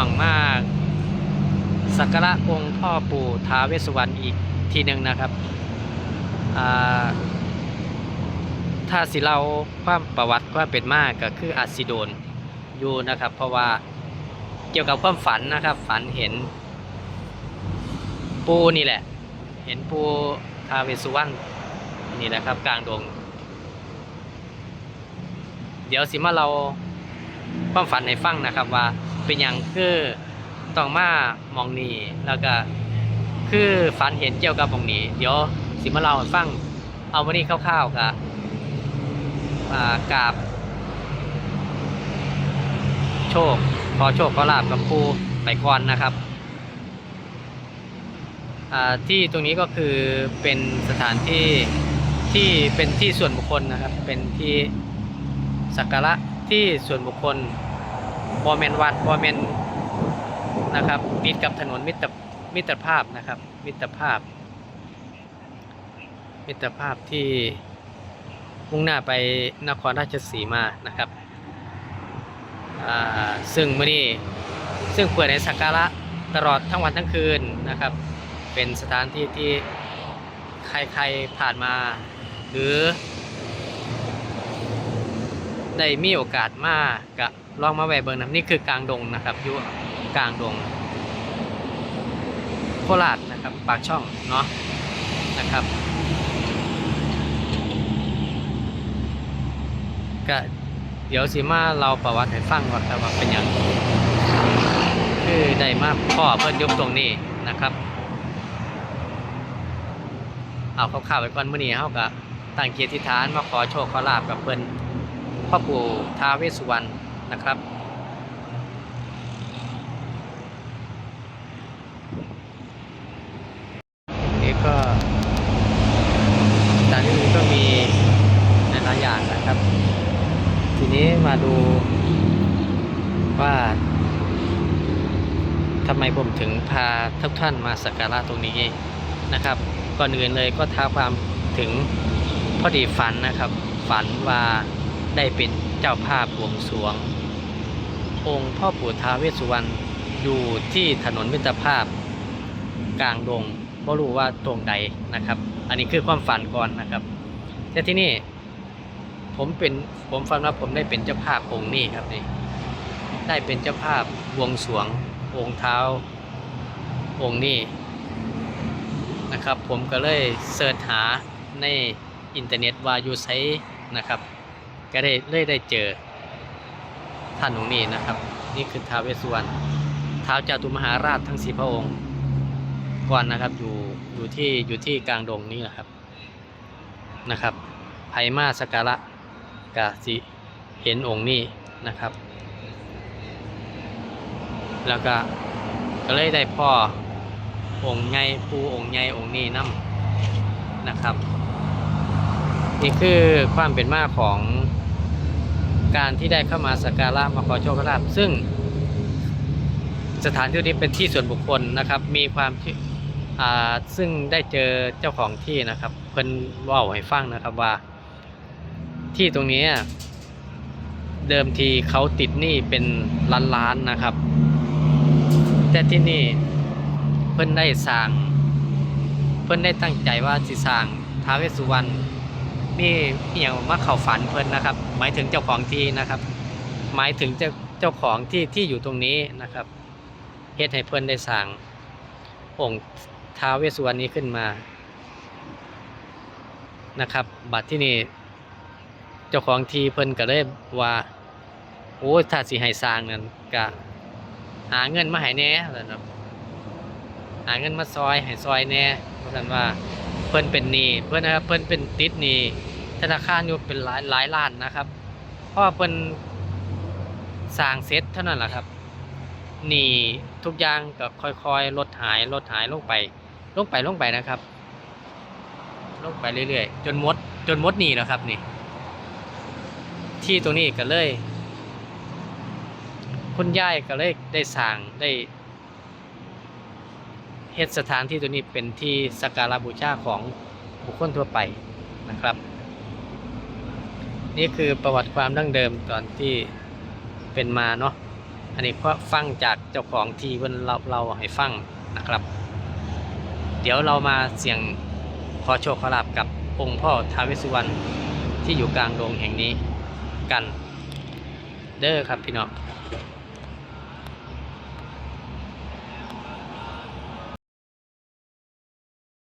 องมากสักการะองค์พ่อปู่ท้าเวสุวรรณอีกทีหนึ่งนะครับถ้าสิเราความประวัติความเป็นมากก็คืออาจสิโดนอยู่นะครับ เพราะว่าเกี่ยวกับความฝันนะครับ ฝันเห็นปูนี่แหละ เห็นปูท้าเวสสุวรรณนี่แหละครับ กลางดง เดี๋ยวสิมาเราความฝันให้ฟังนะครับว่า เป็นอย่างคือต้องมามองนี่แล้วก็คือฝันเห็นเกี่ยวกับมองนี้ เดี๋ยวสิมาเราให้ฟังเอาวันนี้คร่าวๆกับอ่ากราบ โชค ขอโชคขอลาบกับครูไปก่อนนะครับที่ตรงนี้ก็คือเป็นสถานที่ที่เป็นที่ส่วนบุคคลนะครับ เป็นที่สักการะที่ส่วนบุคคล บอแมนวัดบอแมนนะครับติดกับถนนมิตรมิตรภาพนะครับ มิตรภาพ มิตรภาพที่มุ่งหน้าไปนครราชสีมานะครับซึ่งเมื่อนี้ซึ่งเปิดในสักการะตลอดทั้งวันทั้งคืนนะครับ เป็นสถานที่ที่ใครๆผ่านมา หรือ ได้มีโอกาสมากกะลองมาแวะเบิ่งนะนี่คือกลางดงนะครับอยู่กลางดงโคราชนะครับปากช่องเนาะนะครับก็เดี๋ยวสิมาเราประวัติให้ฟังก่อนครับว่าเป็นอย่างคือได้มาพ่อเพิ่นยกตรงนี้นะครับเอาคร่าวๆไว้ก่อนเมื้อนี้เฮาก็ตั้งเกียรติฐานมาขอโชคขอลาบกับเพิ่น พ่อปู่ท้าเวสุวรรณนะครับ นี่ก็สถานที่นี้ก็มีหลายอย่างนะครับ ทีนี้มาดูว่าทำไมผมถึงพาทุกท่านมาสักการะตรงนี้นะครับ ก่อนอื่นเลยก็ท้าความถึงพอดีฝันนะครับ ฝันว่า ได้เป็นเจ้าภาพบวงสรวง องค์พ่อปู่ท้าวเวสสุวรรณอยู่ที่ถนนมิตรภาพกลางดงไม่รู้ว่าตรงใดนะครับ อันนี้คือความฝันก่อนนะครับแต่ที่นี่ผมเป็นผมฝันว่าผมได้เป็นเจ้าภาพองค์นี้ครับนี่ได้เป็นเจ้าภาพบวงสรวง องค์เท้า องค์นี้นะครับ ผมก็เลยเสิร์ชหาในอินเทอร์เน็ตว่าอยู่ไซนะครับ ก็ได้เลยได้เจอท่านองค์นี้นะครับ นี่คือท้าวเวสสุวรรณท้าวจาตุมหาราชทั้งสี่พระองค์ ก่อนนะครับอยู่อยู่ที่อยู่ที่กลางดงนี้แหละครับนะครับไผมาสการะกะสิเห็นองค์นี้นะครับ แล้วก็ก็เลยได้พ่อองค์ใหญ่ปูองค์ใหญ่องค์นี้นํนะครับ นี่คือความเป็นมาของ การที่ได้เข้ามาสักการะมาขอโชคลาภซึ่ง สถานที่นี้เป็นที่ส่วนบุคคลนะครับ มีความที่ซึ่งได้เจอเจ้าของที่นะครับเพิ่นเว่าให้ฟังนะครับว่า ที่ตรงนี้เดิมทีเขาติดหนี้เป็นล้านๆนะครับ แต่ที่นี่เพิ่นได้สร้าง เพิ่นได้ตั้งใจว่าสิสร้างท้าวเวสสุวรรณ นี่อย่างมาเข้าฝันเพิ่นนะครับ หมายถึงเจ้าของที่นะครับ หมายถึงเจ้าเจ้าของที่ที่อยู่ตรงนี้นะครับเฮ็ดให้เพิ่นได้สร้างองค์ท้าเวสุวรรณนี้ขึ้นมานะครับ บัดที่นี่เจ้าของที่เพิ่นก็เลยว่าโอ้ถ้าสิให้สร้างนั่นก็หาเงินมาให้แน่แล้วนะหาเงินมาซอยให้ซอยแน่เพราะฉะนั้นว่าเพิ่นเป็นหนี้เพิ่นนะครับเพิ่นเป็นติดหนี้ ธนาคารอยู่เป็นหลายหลายล้านนะครับ เพราะว่าเพิ่นสร้างเสร็จเท่านั้นแหละครับหนี้ทุกอย่างก็ค่อยๆ ลดหายลดหายลงไป ลงไปลงไปนะครับ ลงไปเรื่อยๆ จนหมดจนหมดหนี้แล้วครับนี่ ที่ตรงนี้ก็เลย คุณยายก็เลยได้สร้างได้เฮ็ดสถานที่ตัวนี้เป็นที่สักการะบูชาของบุคคลทั่วไปนะครับ นี่คือประวัติความดั้งเดิมตอนที่เป็นมาเนาะอันนี้ก็ฟังจากเจ้าของที่เพิ่นเราเราให้ฟังนะครับ เดี๋ยวเรามาเสี่ยงขอโชคขอลาบกับองค์พ่อท้าวเวสสุวรรณที่อยู่กลางดงแห่งนี้กันเด้อครับพี่น้อง